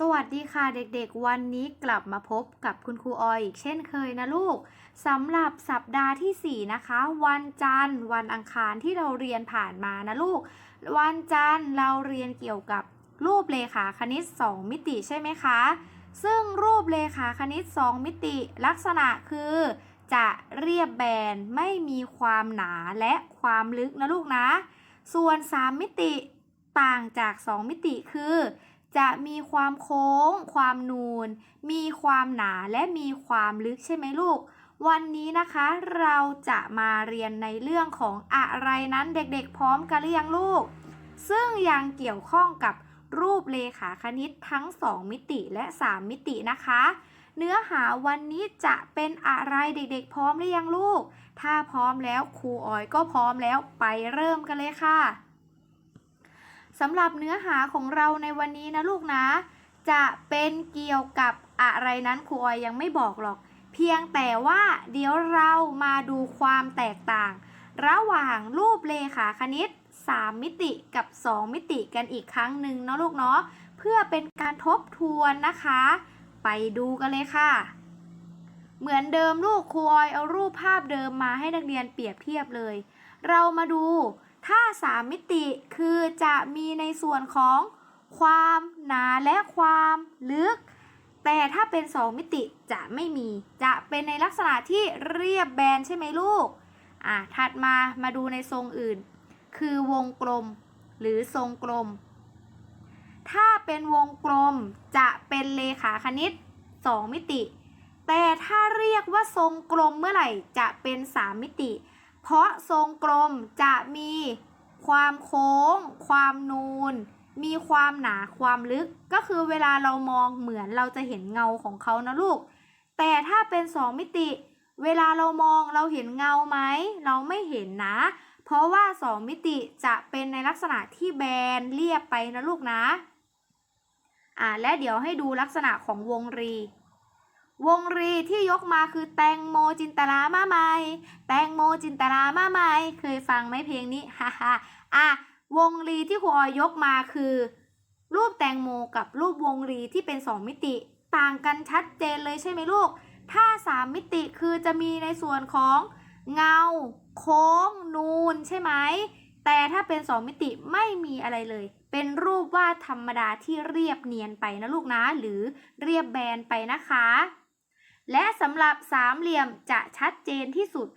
สวัสดีค่ะเด็กๆ วันนี้กลับมาพบกับคุณครูออยอีกเช่นเคยนะลูกสำหรับสัปดาห์ที่ 4 นะคะ วันจันทร์ วันอังคารที่เราเรียนผ่านมานะลูก วันจันทร์เราเรียนเกี่ยวกับรูปเลขาคณิต 2 มิติใช่ไหมคะ ซึ่งรูปเลขาคณิต 2 มิติลักษณะคือ จะเรียบแบนไม่มีความหนาและความลึกนะลูกนะ ส่วน 3 มิติต่างจาก 2 มิติคือ จะมีความโค้ง ความนูน มีความหนาและมีความลึกใช่ไหมลูก วันนี้นะคะเราจะมาเรียนในเรื่องของอะไรนั้นเด็กๆพร้อมกันหรือยังลูก ซึ่งยังเกี่ยวข้องกับรูปเลขาคณิตทั้ง 2 มิติและ 3 มิตินะคะ เนื้อหาวันนี้จะเป็นอะไรเด็กๆ พร้อมหรือยังลูก ถ้าพร้อมแล้วครูออยก็พร้อมแล้วไปเริ่มกันเลยค่ะ สำหรับเนื้อหาของเราในวันนี้นะลูกนะ จะเป็นเกี่ยวกับอะไรนั้นครูออยยังไม่บอกหรอก เพียงแต่ว่าเดี๋ยวเรามาดูความแตกต่าง ระหว่างรูปเลขาคณิต 3 มิติกับ 2 มิติกันอีกครั้งหนึ่งเนาะลูกเนาะเพื่อเป็นการทบทวนนะคะ ไปดูกันเลยค่ะ เหมือนเดิมลูกครูออยเอารูปภาพเดิมมาให้นักเรียนเปรียบเทียบเลย เรามาดู ถ้า 3 มิติคือจะมีในส่วนของความหนาและความลึก แต่ถ้าเป็น 2 มิติจะไม่มี จะเป็นในลักษณะที่เรียบแบนใช่ไหมลูก อะ ถัดมามาดูในทรงอื่น คือวงกลม หรือทรงกลม ถ้าเป็นวงกลมจะเป็นเลขาคณิต 2 มิติ แต่ถ้าเรียกว่าทรงกลมเมื่อไหร่จะเป็น 3 มิติ เพราะทรงกลมจะมีความโค้ง ความนูน มีความหนาความลึก ก็คือเวลาเรามองเหมือนเราจะเห็นเงาของเขานะลูก แต่ถ้าเป็น2มิติ เวลาเรามองเราเห็นเงาไหม เราไม่เห็นนะ เพราะว่า2มิติจะเป็นในลักษณะที่แบนเรียบไปนะลูกนะ อ่าและเดี๋ยวให้ดูลักษณะของวงรี วงรีที่ยกมาคือแตงโมจินตลามาไหมแตงโมจินตลามาไหมเคยฟังไหมเพลงนี้ฮ่าฮ่าอะวงรีที่ครูออยยกมาคือ รูปแตงโมกับรูปวงรีที่เป็น2มิติ ต่างกันชัดเจนเลยใช่ไหมลูก ถ้า3มิติคือจะมีในส่วนของเงา โค้ง นูนใช่ไหมแต่ถ้าเป็น2มิติไม่มีอะไรเลย เป็นรูปวาดธรรมดาที่เรียบเนียนไปนะลูกนะ หรือเรียบแบนไปนะคะ และสำหรับสามเหลี่ยมจะชัดเจนที่สุด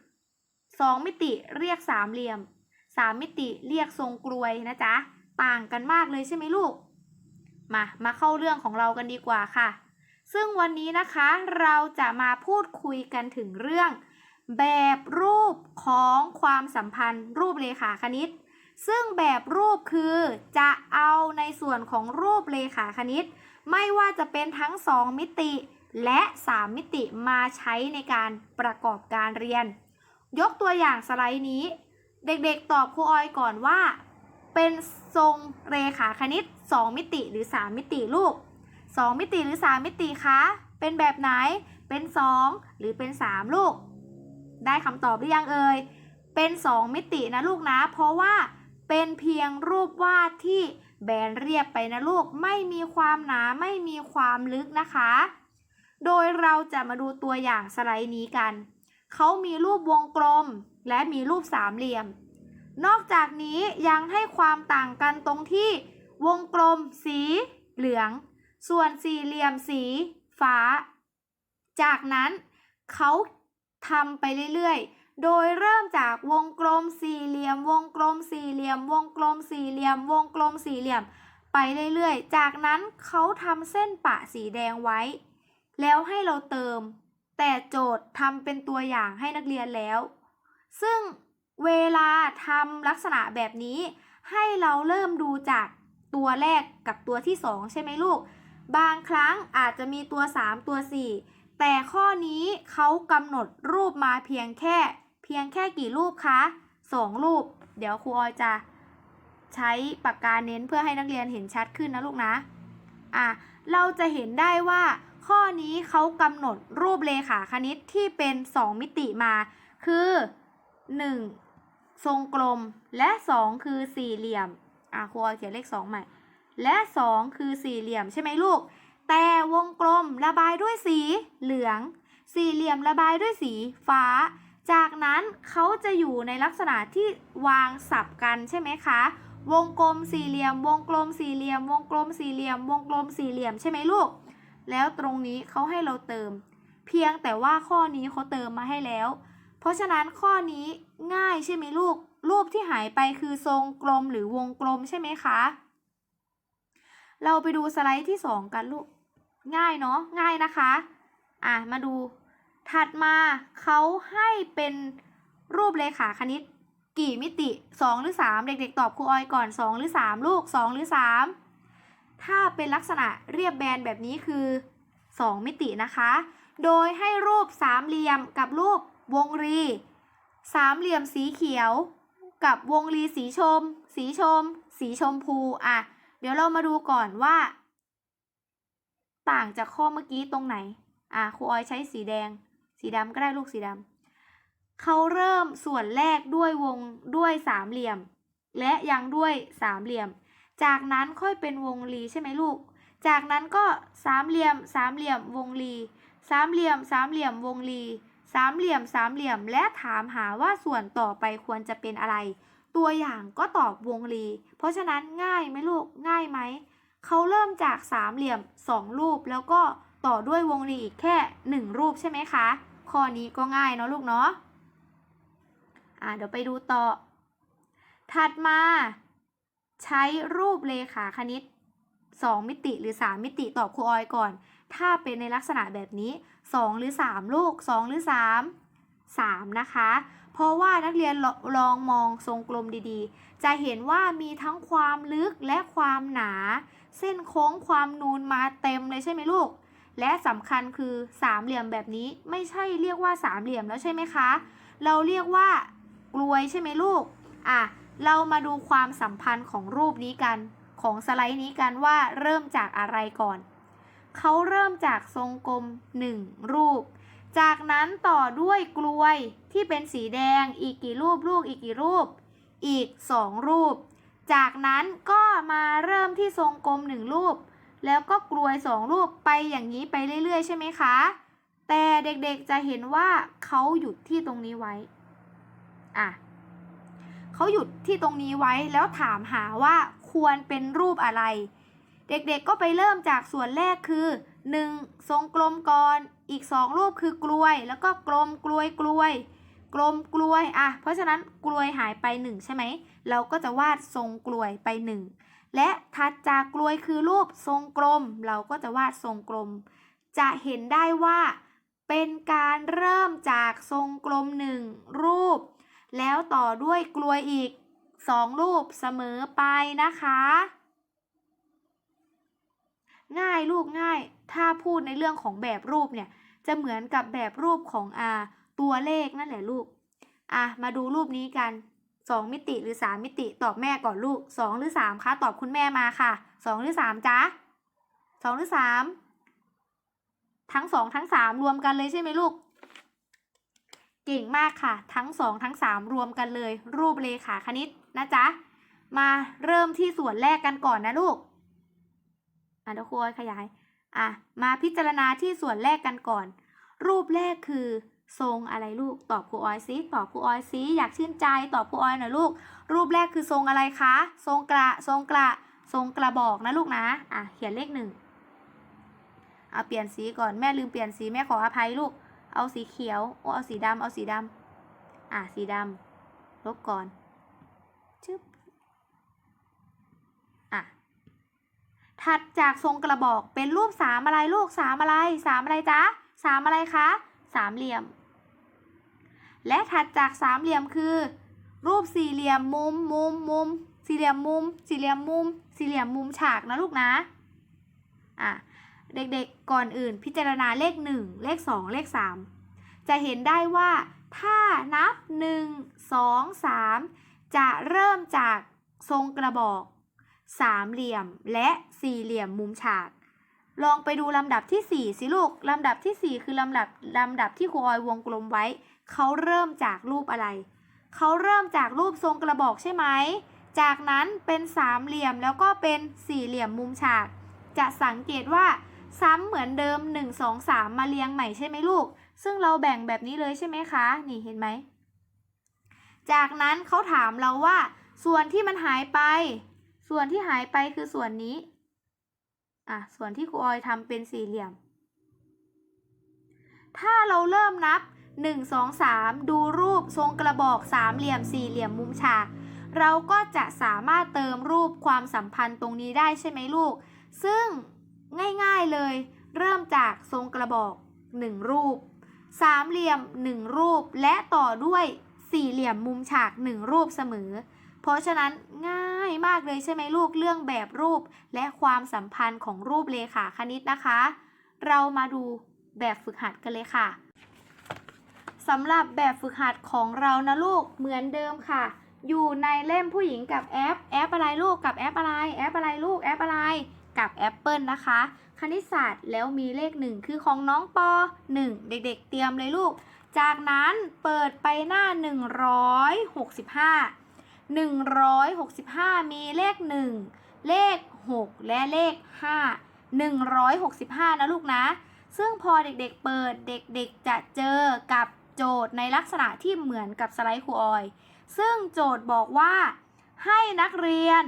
2 มิติเรียกสามเหลี่ยม 3 มิติเรียกทรงกลวยนะจ๊ะ ต่างกันมากเลยใช่ไหมลูก มา มาเข้าเรื่องของเรากันดีกว่าค่ะ ซึ่งวันนี้นะคะเราจะมาพูดคุยกันถึงเรื่อง แบบรูปของความสัมพันธ์รูปเลขาคณิต ซึ่งแบบรูปคือจะเอาในส่วนของรูปเลขาคณิต ไม่ว่าจะเป็นทั้ง 2 มิติ และ 3 มิติมาใช้ในการประกอบการเรียน ยกตัวอย่างสไลด์นี้ เด็กๆตอบครูออยก่อนว่า เป็นทรงเรขาคณิต 2 มิติหรือ 3 มิติลูก 2 มิติหรือ 3 มิติคะ เป็นแบบไหน เป็น 2 หรือเป็น 3 ลูก ได้คำตอบหรือยังเอ่ย เป็น 2 มิตินะลูกนะ เพราะว่าเป็นเพียงรูปวาดที่แบนเรียบไปนะลูก ไม่มีความหนาไม่มีความลึกนะคะ โดยเราจะมาดูตัวอย่างสไลด์นี้กัน เขามีรูปวงกลม และมีรูปสามเหลี่ยม นอกจากนี้ยังให้ความต่างกันตรงที่ วงกลมสีเหลือง ส่วนสี่เหลี่ยมสีฟ้า จากนั้นเขาทำไปเรื่อยๆ โดยเริ่มจากวงกลมสี่เหลี่ยม วงกลมสี่เหลี่ยม วงกลมสี่เหลี่ยม วงกลมสี่เหลี่ยม ไปเรื่อยๆ จากนั้นเขาทำเส้นปะสีแดงไว้ แล้วให้เราเติม แต่โจทย์ทำเป็นตัวอย่างให้นักเรียนแล้ว ซึ่งเวลาทำลักษณะแบบนี้ ให้เราเริ่มดูจากตัวแรกกับตัวที่ 2 ใช่ไหมลูก บางครั้งอาจจะมีตัว 3 ตัว 4 แต่ข้อนี้เขากำหนดรูปมาเพียงแค่ เพียงแค่กี่รูปคะ 2 รูป เดี๋ยวครูออยจะใช้ปากกาเน้นเพื่อให้นักเรียนเห็นชัดขึ้นนะลูกนะ อะ เราจะเห็นได้ว่า ข้อนี้เขากำหนดรูปเลขาคณิตที่เป็น 2 มิติมา คือ 1. ทรงกลม และ 2 คือสี่เหลี่ยม อะครูเขียนเลข 2 ใหม่ และ 2 คือสี่เหลี่ยมใช่ไหมลูก แต่วงกลมระบายด้วยสีเหลือง สี่เหลี่ยมระบายด้วยสีฟ้า จากนั้นเขาจะอยู่ในลักษณะที่วางสับกันใช่ไหมคะ วงกลมสี่เหลี่ยม วงกลมสี่เหลี่ยม วงกลมสี่เหลี่ยม วงกลมสี่เหลี่ยมใช่ไหมลูก แล้วตรงนี้เขาให้เราเติม เพียงแต่ว่าข้อนี้เขาเติมมาให้แล้ว เพราะฉะนั้นข้อนี้ง่ายใช่ไหมลูก รูปที่หายไปคือทรงกลมหรือวงกลมใช่ไหมคะ เราไปดูสไลด์ที่สองกันลูก ง่ายเนาะ ง่ายนะคะ อะ มาดู ถัดมาเขาให้เป็นรูปเลขาคณิต กี่มิติ 2 หรือ 3 เด็กๆ ตอบครูออยก่อน 2 หรือ 3 ลูก 2 หรือ 3 ถ้าเป็นลักษณะเรียบแบนแบบนี้คือ 2 มิตินะคะ โดยให้รูปสามเหลี่ยมกับรูปวงรี สามเหลี่ยมสีเขียว กับวงรีสีชม สีชม สีชมพูอะ เดี๋ยวเรามาดูก่อนว่า ต่างจากข้อเมื่อกี้ตรงไหน อะครูออยใช้สีแดง สีดำก็ได้ลูกสีดำเขาเริ่มส่วนแรกด้วยวงด้วยสามเหลี่ยม และยังด้วยสามเหลี่ยม จากนั้นค่อยเป็นวงรีใช่ไหมลูก จากนั้นก็สามเหลี่ยมสามเหลี่ยมวงรีสามเหลี่ยมสามเหลี่ยมวงรีสามเหลี่ยมสามเหลี่ยมและถามหาว่าส่วนต่อไปควรจะเป็นอะไร ตัวอย่างก็ตอบวงรี เพราะฉะนั้นง่ายไหมลูกง่ายไหมเขาเริ่มจากสามเหลี่ยมสองรูปแล้วก็ต่อด้วยวงรีอีกแค่หนึ่งรูปใช่ไหมคะข้อนี้ก็ง่ายเนาะลูกเนาะอ่าเดี๋ยวไปดูต่อ ถัดมา ใช้รูปเลขาคณิต 2 มิติหรือ 3 มิติตอบครูออยก่อน ถ้าเป็นในลักษณะแบบนี้ 2 หรือ 3 ลูก 2 หรือ 3 3 นะคะ เพราะว่านักเรียนลลองมองทรงกลมดีๆ จะเห็นว่ามีทั้งความลึกและความหนา เส้นโค้งความนูนมาเต็มเลยใช่ไหมลูก และสำคัญคือสามเหลี่ยมแบบนี้ไม่ใช่เรียกว่าสามเหลี่ยมแล้วใช่ไหมคะ เราเรียกว่ากลวยใช่ไหมลูก อะ เรามาดูความสัมพันธ์ของรูปนี้กันของสไลด์นี้กันว่าเริ่มจากอะไรก่อน เขาเริ่มจากทรงกลม 1 รูป จากนั้นต่อด้วยกลวยที่เป็นสีแดงอีกกี่รูปลูกอีกกี่รูป อีก 2 รูป จากนั้นก็มาเริ่มที่ทรงกลม 1 รูป แล้วก็กลวย 2 รูปไปอย่างนี้ไปเรื่อย ๆ ใช่ไหมคะ แต่เด็กๆจะเห็นว่าเขาหยุดที่ตรงนี้ไว้ อะ เขาหยุดที่ตรงนี้ไว้แล้วถามหาว่าควรเป็นรูปอะไร เด็กๆก็ไปเริ่มจากส่วนแรกคือ 1. ทรงกลมก่อน อีก 2 รูปคือกลวย แล้วก็กลมกลวยกลวย กลมกลวยอะเพราะฉะนั้นกลวยหายไป 1 ใช่ไหม เราก็จะวาดทรงกลวยไป 1 และถัดจากกลวยคือรูปทรงกลม เราก็จะวาดทรงกลม จะเห็นได้ว่าเป็นการเริ่มจากทรงกลม 1 รูป แล้วต่อด้วยกลวยอีก 2 รูปเสมอไปนะคะ ง่ายลูกง่าย ถ้าพูดในเรื่องของแบบรูปเนี่ย จะเหมือนกับแบบรูปของอาตัวเลขนั่นแหละลูก อะ มาดูรูปนี้กัน 2 มิติหรือ 3 มิติตอบแม่ก่อนลูก 2 หรือ 3คะตอบคุณแม่มาค่ะ 2 หรือ 3จ๊ะ2หรือ 3 ทั้ง 2 ทั้ง 3 รวมกันเลยใช่ไหมลูก เก่งมากค่ะ ทั้ง 2 ทั้ง 3 รวมกันเลย รูปเลขาคณิตนะจ๊ะ มาเริ่มที่ส่วนแรกกันก่อนนะลูก อะเดี๋ยวครูขยาย อะ มาพิจารณาที่ส่วนแรกกันก่อน รูปแรกคือทรงอะไรลูก ตอบครูออยซิตอบครูออยซิอยากชื่นใจ ตอบครูออยหน่อยลูก รูปแรกคือทรงอะไรคะ ทรงกระ ทรงกระ ทรงกระบอกนะลูกนะ อะ เขียนเลขหนึ่งเอาเปลี่ยนสีก่อน แม่ลืมเปลี่ยนสี แม่ขออภัยลูก เอาสีเขียว โอ้เอาสีดำเอาสีดำอะสีดำลบก่อนชึบอะถัดจากทรงกระบอกเป็นรูปสามอะไรลูกสามอะไรสามอะไรจ๊ะสามอะไรคะสามเหลี่ยม และถัดจากสามเหลี่ยมคือ รูปสี่เหลี่ยมมุมมุมมุมสี่เหลี่ยมมุม สี่เหลี่ยมมุม สี่เหลี่ยมมุมฉากนะลูกนะอะ เด็กๆก่อนอื่น พิจารณาเลข 1 เลข 2 เลข 3 จะเห็นได้ว่า ถ้านับ 1 2 3 จะเริ่มจากทรงกระบอกสามเหลี่ยมและสี่เหลี่ยมมุมฉาก ลองไปดูลำดับที่ 4 สิลูก ลำดับที่ 4 คือลำดับลำดับที่ครูออยวงกลมไว้ เขาเริ่มจากรูปอะไร เขาเริ่มจากรูปทรงกระบอกใช่ไหม จากนั้นเป็นสามเหลี่ยมแล้วก็เป็นสี่เหลี่ยมมุมฉาก จะสังเกตว่า ซ้ำเหมือนเดิม 1 2 3 มาเรียงใหม่ใช่ไหมลูก ซึ่งเราแบ่งแบบนี้เลยใช่ไหมคะ นี่เห็นไหม จากนั้นเขาถามเราว่า ส่วนที่มันหายไป ส่วนที่หายไปคือส่วนนี้ อะ ส่วนที่ครูออยทำเป็นสี่เหลี่ยม ถ้าเราเริ่มนับ 1 2 3 ดูรูปทรงกระบอกสามเหลี่ยมสี่เหลี่ยมมุมฉากเราก็จะสามารถเติมรูปความสัมพันธ์ตรงนี้ได้ใช่ไหมลูก ซึ่ง ง่ายๆเลย เริ่มจากทรงกระบอก 1 รูป สามเหลี่ยม 1 รูป และต่อด้วยสี่เหลี่ยมมุมฉาก 1 รูปเสมอ เพราะฉะนั้นง่ายมากเลยใช่ไหมลูกเรื่องแบบรูป และความสัมพันธ์ของรูปเลขาคณิตนะคะ เรามาดูแบบฝึกหัดกันเลยค่ะสำหรับแบบฝึกหัดของเรานะลูกเหมือนเดิมค่ะ อยู่ในเล่มผู้หญิงกับแอปแอปอะไรลูกกับแอปอะไรแอปอะไรลูกแอปอะไร กับแอปเปิลนะคะ คณิตศาสตร์แล้วมีเลขหนึ่งคือของน้องป .1 เด็กๆ เตรียมเลยลูก จากนั้นเปิดไปหน้า 165 165 มีเลข 1 เลข 6 และเลข 5 165 นะลูกนะ ซึ่งพอเด็กๆเปิดเด็กๆจะเจอกับโจทย์ในลักษณะที่เหมือนกับสไลด์ครูออย ซึ่งโจทย์บอกว่าให้นักเรียน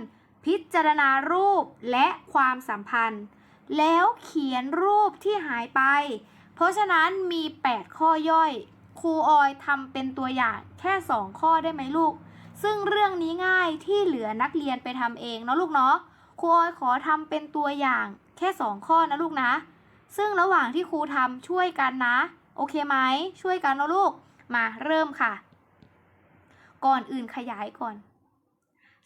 พิจารณารูปและความสัมพันธ์ แล้วเขียนรูปที่หายไป เพราะฉะนั้นมี 8 ข้อย่อย ครูออยทำเป็นตัวอย่างแค่ 2 ข้อได้ไหมลูก ซึ่งเรื่องนี้ง่ายที่เหลือนักเรียนไปทำเองเนาะลูกเนาะ ครูออยขอทำเป็นตัวอย่างแค่ 2 ข้อนะลูกนะ ซึ่งระหว่างที่ครูทำช่วยกันนะ โอเคไหม ช่วยกันเนาะลูก มาเริ่มค่ะ ก่อนอื่นขยายก่อน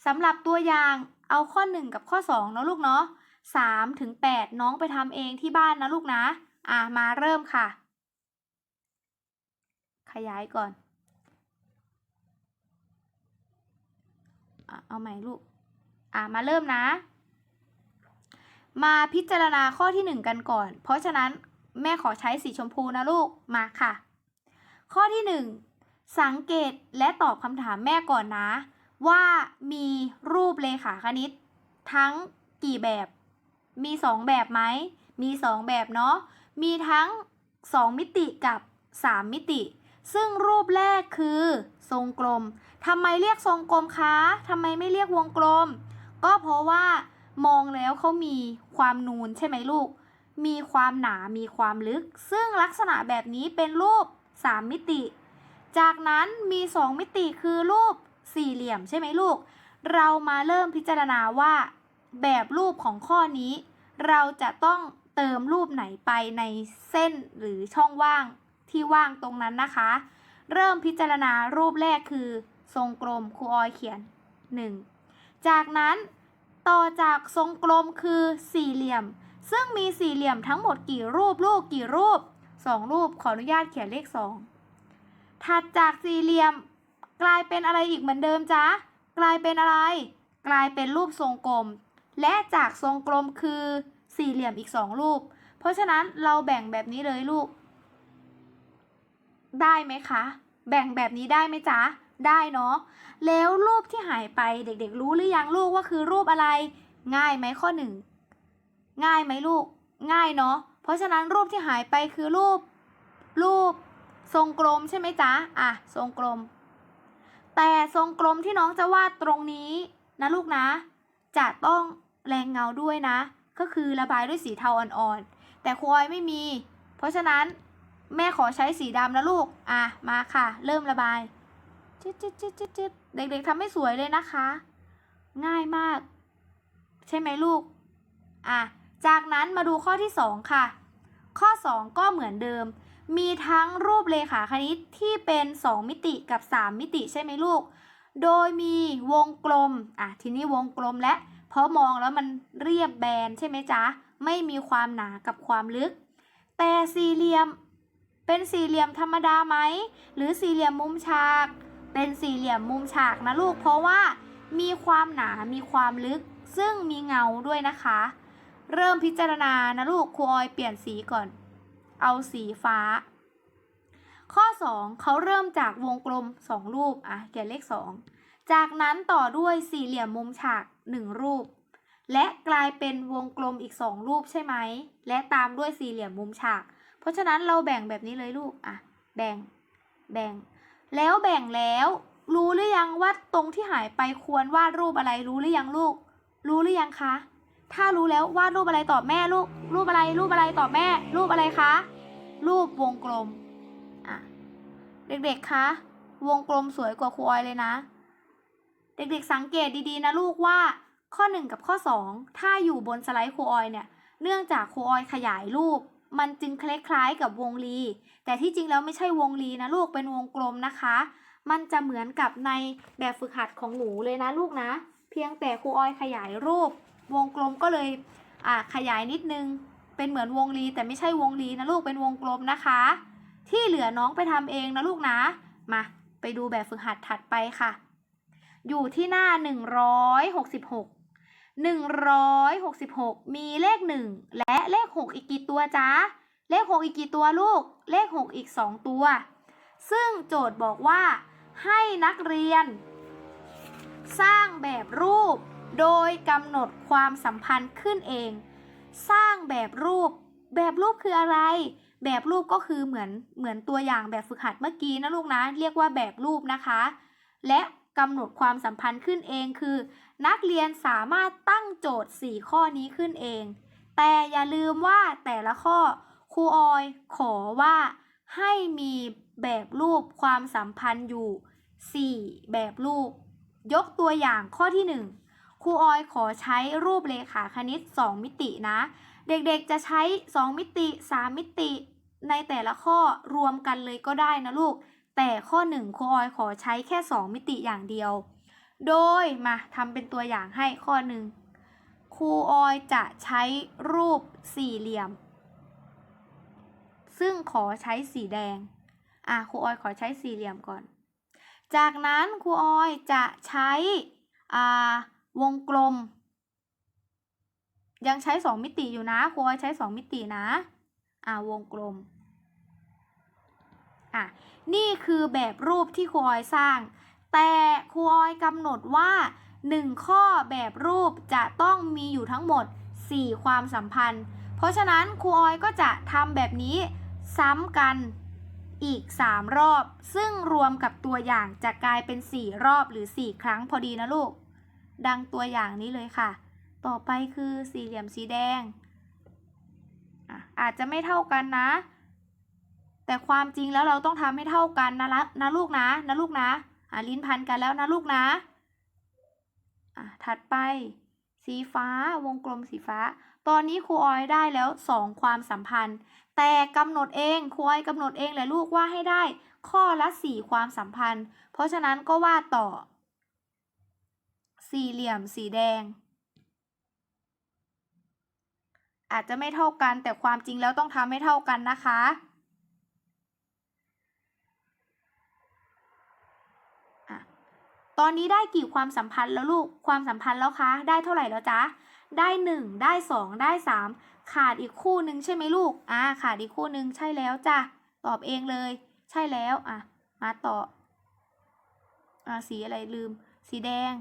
สำหรับตัวอย่างเอาข้อ 1 กับข้อ2เนาะลูกเนาะ3ถึง8น้องไปทำเองที่บ้านนะลูกนะ อะมาเริ่มค่ะ ขยายก่อนอะเอาใหม่ลูก อะมาเริ่มนะ มาพิจารณาข้อที่ 1 กันก่อน เพราะฉะนั้นแม่ขอใช้สีชมพูนะลูก มาค่ะ ข้อที่ 1 สังเกตและตอบคำถามแม่ก่อนนะ ว่ามีรูปเลขาคณิต ทั้งกี่แบบ มี 2 แบบไหม มี 2 แบบเนาะ มีทั้ง 2 มิติกับ 3 มิติ ซึ่งรูปแรกคือทรงกลมทำไมเรียกทรงกลมคะทำไมไม่เรียกวงกลม ก็เพราะว่ามองแล้วเขามีความนูนใช่ไหมลูก มีความหนา มีความลึก ซึ่งลักษณะแบบนี้เป็นรูป 3 มิติ จากนั้นมี 2 มิติคือรูป สี่เหลี่ยมใช่ไหมลูก เรามาเริ่มพิจารณาว่าแบบรูปของข้อนี้ เราจะต้องเติมรูปไหนไปในเส้นหรือช่องว่างที่ว่างตรงนั้นนะคะ เริ่มพิจารณารูปแรกคือ ทรงกลมครูออยเขียน 1 จากนั้นต่อจากทรงกลมคือสี่เหลี่ยม ซึ่งมีสี่เหลี่ยมทั้งหมดกี่รูปลูกกี่รูป 2 รูปขออนุญาตเขียนเลข 2 ถัดจากสี่เหลี่ยม กลายเป็นอะไรอีกเหมือนเดิมจ๊ะ กลายเป็นอะไร กลายเป็นรูปทรงกลม และจากทรงกลมคือสี่เหลี่ยมอีกสองรูป เพราะฉะนั้นเราแบ่งแบบนี้เลยลูก ได้ไหมคะ แบ่งแบบนี้ได้ไหมจ๊ะ ได้เนาะ แล้วรูปที่หายไปเด็กๆรู้หรือยังลูกว่าคือรูปอะไร ง่ายไหมข้อหนึ่ง ง่ายไหมลูก ง่ายเนาะ เพราะฉะนั้นรูปที่หายไปคือรูป รูป ทรงกลมใช่ไหมจ๊ะ อะ ทรงกลม แต่ทรงกลมที่น้องจะวาดตรงนี้นะลูกนะ จะต้องแรงเงาด้วยนะ ก็คือระบายด้วยสีเทาอ่อนๆ แต่ครูอยไม่มี เพราะฉะนั้นแม่ขอใช้สีดำนะลูก อะ มาค่ะ เริ่มระบายจิ๊ดจิ๊ดจิ๊ดจิ๊ดจิ๊ดเด็กๆทำให้สวยเลยนะคะ ง่ายมาก ใช่ไหมลูก อะ จากนั้นมาดูข้อที่ 2 ค่ะ ข้อ 2 ก็เหมือนเดิม มีทั้งรูปเลขาคณิตที่เป็น 2 มิติกับ 3 มิติใช่ไหมลูก โดยมีวงกลม อะ ทีนี้วงกลมและเพราะมองแล้วมันเรียบแบนใช่ไหมจ๊ะ ไม่มีความหนากับความลึก แต่สี่เหลี่ยมเป็นสี่เหลี่ยมธรรมดาไหม หรือสี่เหลี่ยมมุมฉาก เป็นสี่เหลี่ยมมุมฉากนะลูก เพราะว่ามีความหนา มีความลึก ซึ่งมีเงาด้วยนะคะ เริ่มพิจารณานะลูก ครูออยเปลี่ยนสีก่อน เอาสีฟ้า ข้อ 2เขาเริ่มจากวงกลม 2 รูป อะเขียนเลข 2 จากนั้นต่อด้วยสี่เหลี่ยมมุมฉาก 1 รูป และกลายเป็นวงกลมอีกสองรูปใช่ไหม และตามด้วยสี่เหลี่ยมมุมฉาก เพราะฉะนั้นเราแบ่งแบบนี้เลยลูก อะ แบ่ง แบ่ง แล้วแบ่งแล้ว รู้หรือยังว่าตรงที่หายไปควรวาดรูปอะไร รู้หรือยังลูก รู้หรือยังคะ ถ้ารู้แล้ววาดรูปอะไรตอบแม่ลูกรูปอะไรรูปอะไรตอบแม่ รูปอะไรคะ รูปวงกลมอะเด็กๆคะวงกลมสวยกว่าครูออยเลยนะ เด็กๆสังเกตดีๆนะลูกว่าข้อ 1 กับข้อ 2 ถ้าอยู่บนสไลด์ครูออยเนี่ยเนื่องจากครูออยขยายรูป มันจึงคล้ายๆกับวงรี แต่ที่จริงแล้วไม่ใช่วงรีนะลูกเป็นวงกลมนะคะ มันจะเหมือนกับในแบบฝึกหัดของหนูเลยนะลูกนะ เพียงแต่ครูออยขยายรูป วงกลมก็เลยอ่าขยายนิดนึง เป็นเหมือนวงรีแต่ไม่ใช่วงรีนะลูกเป็นวงกลมนะคะ ที่เหลือน้องไปทำเองนะลูกนะ มาไปดูแบบฝึกหัดถัดไปค่ะ อยู่ที่หน้า 166 166 มีเลข 1 และเลข 6 อีกกี่ตัวจ๊ะ เลข 6 อีกกี่ตัวลูก เลข 6 อีก 2 ตัว ซึ่งโจทย์บอกว่าให้นักเรียน สร้างแบบรูป โดยกำหนดความสัมพันธ์ขึ้นเอง สร้างแบบรูป แบบรูปคืออะไร แบบรูปก็คือเหมือนเหมือนตัวอย่างแบบฝึกหัดเมื่อกี้นะลูกนะ เรียกว่าแบบรูปนะคะ และกำหนดความสัมพันธ์ขึ้นเองคือ นักเรียนสามารถตั้งโจทย์ 4 ข้อนี้ขึ้นเอง แต่อย่าลืมว่าแต่ละข้อครูออยขอว่าให้มีแบบรูปความสัมพันธ์อยู่ 4 แบบรูป ยกตัวอย่างข้อที่ 1 ครูออยขอใช้รูปเลขาคณิต 2 มิตินะ เด็กๆจะใช้ 2 มิติ 3 มิติในแต่ละข้อรวมกันเลยก็ได้นะลูก แต่ข้อ 1ครูออยขอใช้แค่ 2 มิติอย่างเดียว โดยมาทำเป็นตัวอย่างให้ข้อหนึ่งครูออยจะใช้รูปสี่เหลี่ยม ซึ่งขอใช้สีแดง อะครูออยขอใช้สี่เหลี่ยมก่อน จากนั้นครูออยจะใช้อ่า วงกลม ยังใช้2มิติอยู่นะครูออยใช้2มิตินะ อ่าวงกลม อะ นี่คือแบบรูปที่ครูออยสร้าง แต่ครูออยกำหนดว่า 1 ข้อแบบรูปจะต้องมีอยู่ทั้งหมด 4 ความสัมพันธ์ เพราะฉะนั้นครูออยก็จะทำแบบนี้ซ้ำกันอีก 3 รอบ ซึ่งรวมกับตัวอย่างจะกลายเป็น 4 รอบหรือ 4 ครั้งพอดีนะลูก ดังตัวอย่างนี้เลยค่ะ ต่อไปคือสี่เหลี่ยมสีแดง อาจจะไม่เท่ากันนะ แต่ความจริงแล้วเราต้องทำให้เท่ากันนะละนะลูกนะนะลูกนะอะลิ้นพันกันแล้วนะลูกนะอะถัดไป สีฟ้าวงกลมสีฟ้า ตอนนี้ครูออยได้แล้วสองความสัมพันธ์ แต่กำหนดเองครูออยกำหนดเองแหละลูกว่าให้ได้ ข้อละสี่ความสัมพันธ์ เพราะฉะนั้นก็วาดต่อ สี่เหลี่ยมสีแดง อาจจะไม่เท่ากันแต่ความจริงแล้วต้องทำให้เท่ากันนะคะ ตอนนี้ได้กี่ความสัมพันธ์แล้วลูก ความสัมพันธ์แล้วคะ ได้เท่าไหร่แล้วจ๊ะ ได้หนึ่งได้สองได้สามขาดอีกคู่หนึ่งใช่ไหมลูก อ่า ขาดอีกคู่หนึ่งใช่แล้วจ้ะ ตอบเองเลย ใช่แล้ว อะ มาต่อ อ่า สีอะไรลืม สีแดง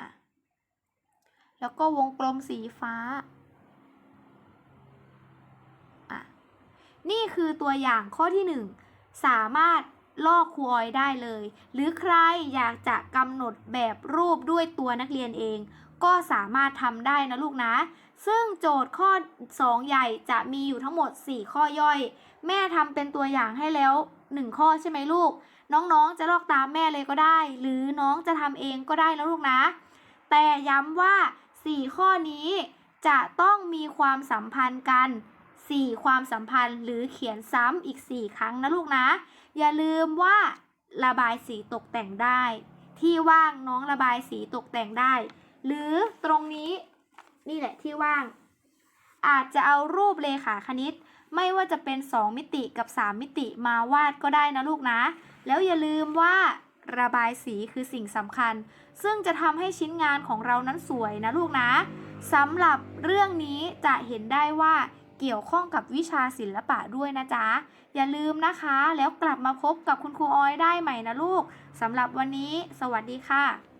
อะ แล้วก็วงกลมสีฟ้าอะนี่คือตัวอย่างข้อที่หนึ่งสามารถลอกครูออยได้เลย หรือใครอยากจะกำหนดแบบรูปด้วยตัวนักเรียนเอง ก็สามารถทำได้นะลูกนะ ซึ่งโจทย์ข้อ 2 ใหญ่จะมีอยู่ทั้งหมด 4 ข้อย่อย แม่ทำเป็นตัวอย่างให้แล้ว 1 ข้อใช่ไหมลูก น้องๆจะลอกตามแม่เลยก็ได้ หรือน้องจะทำเองก็ได้นะลูกนะ แต่ย้ำว่า 4 ข้อนี้จะต้องมีความสัมพันธ์กัน 4 ความสัมพันธ์หรือเขียนซ้ำอีก 4 ครั้งนะลูกนะ อย่าลืมว่าระบายสีตกแต่งได้ ที่ว่างน้องระบายสีตกแต่งได้ หรือตรงนี้นี่แหละที่ว่าง อาจจะเอารูปเลขาคณิต ไม่ว่าจะเป็น 2 มิติกับ 3 มิติมาวาดก็ได้นะลูกนะ แล้วอย่าลืมว่า ระบายสีคือสิ่งสำคัญ ซึ่งจะทำให้ชิ้นงานของเรานั้นสวยนะลูกนะสำหรับเรื่องนี้จะเห็นได้ว่าเกี่ยวข้องกับวิชาศิลปะด้วยนะจ๊ะ อย่าลืมนะคะ แล้วกลับมาพบกับคุณครูออยได้ใหม่นะลูกสำหรับวันนี้ สวัสดีค่ะ